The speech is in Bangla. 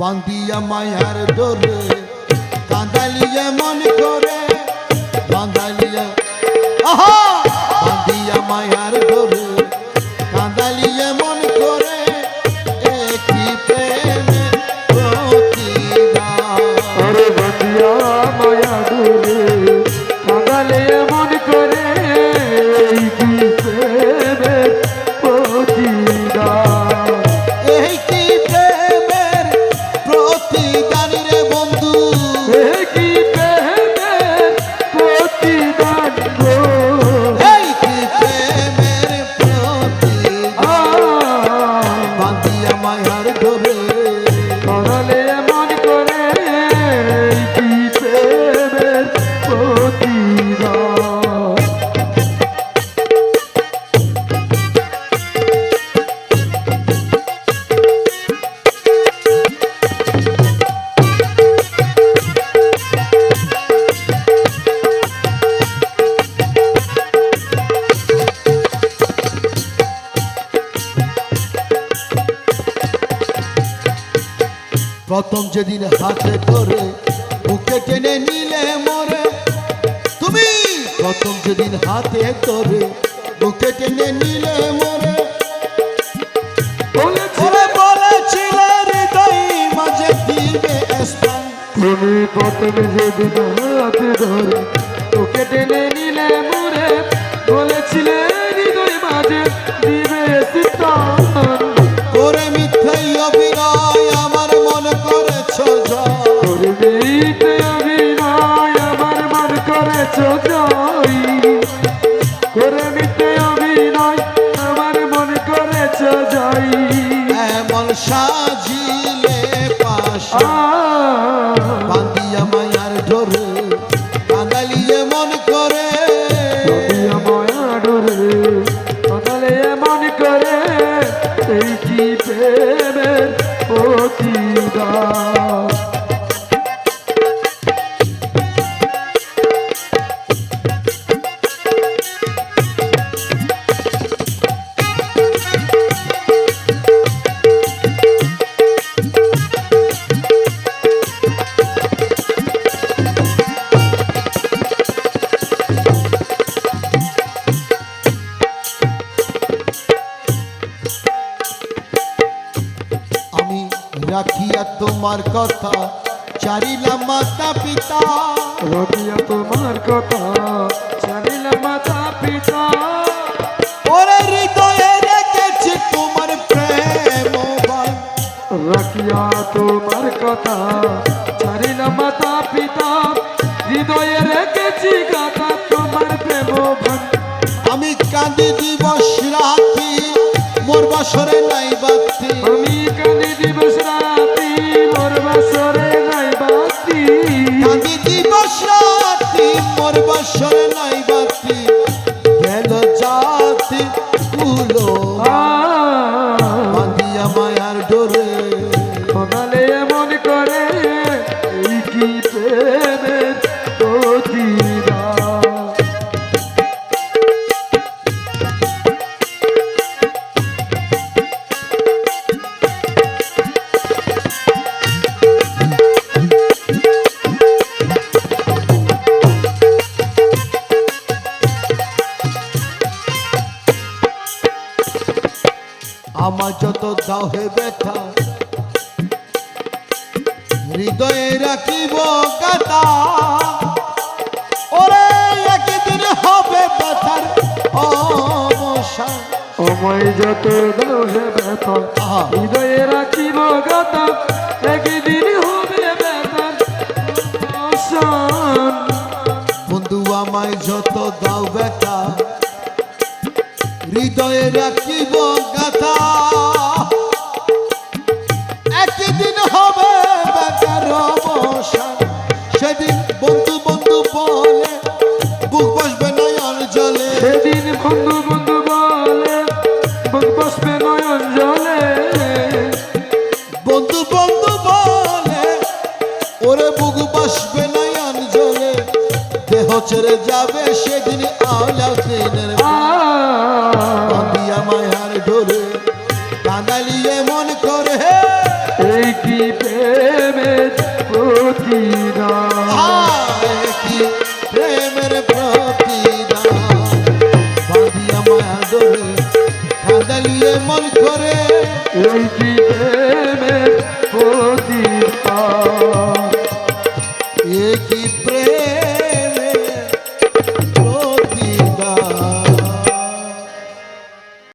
বান্দিয়া মায়ার ডোরে কাঁদালিয়া মন করে। প্রথম যেদিন হাতে করে বুকে টেনে নিলে মরে তুমি প্রথম যেদিন হাতে করে বুকে টেনে নিলে মরে। বলেছিলে বলেছিলে হৃদয় মাঝে দিবে স্থান। তুমি প্রথমে যেদিন হাতে ধরে তোকে টেনে জয় করে নিতে অভিনয় আমার মন করেছ জয় এমন সাজিলে পাশা বান্দিয়া মায়ার ডোরে কাঙালিয়ে মন করে। নদিয়া মায়া ডোরে সকালে মন করে এই কি প্রেমের রাখিয়া তোমার কথা চারিলাম মাতা পিতা। রবিয়া তোমার কথা জানিলাম মাতা পিতা। ওরে হৃদয়ে রেখেছি তোমার প্রেম রাখিয়া তোমার কথা জানিলাম মাতা পিতা। হৃদয়ে রেখেছি গাথা তোমার প্রেম আমি কাঁদি দিবস রাতি আমার যত দাও হে ব্যথা হৃদয়ে রাখিব গাতা ওরে একদিন হবে ব্যথার অবসান সময় যত দোষে ব্যথা হৃদয়ে রাখিব গাথা একদিন হবে ব্যথার অবসান। বন্ধু আমায় যত দাও ব্যথা হৃদয়ে রাখিব গাথা। অবসান সেদিন বন্ধু বন্ধু বলে বুক বসবে নয়ন জলে। সেদিন বন্ধু বন্ধু বলে বুক বসবে নয়ন জলে। বন্ধু বন্ধু বলে ওরে বুক বসবে নয়ন জলে। দেহ ছেড়ে যাবে সেদিন আলাউদ্দিনের আ করে প্রতি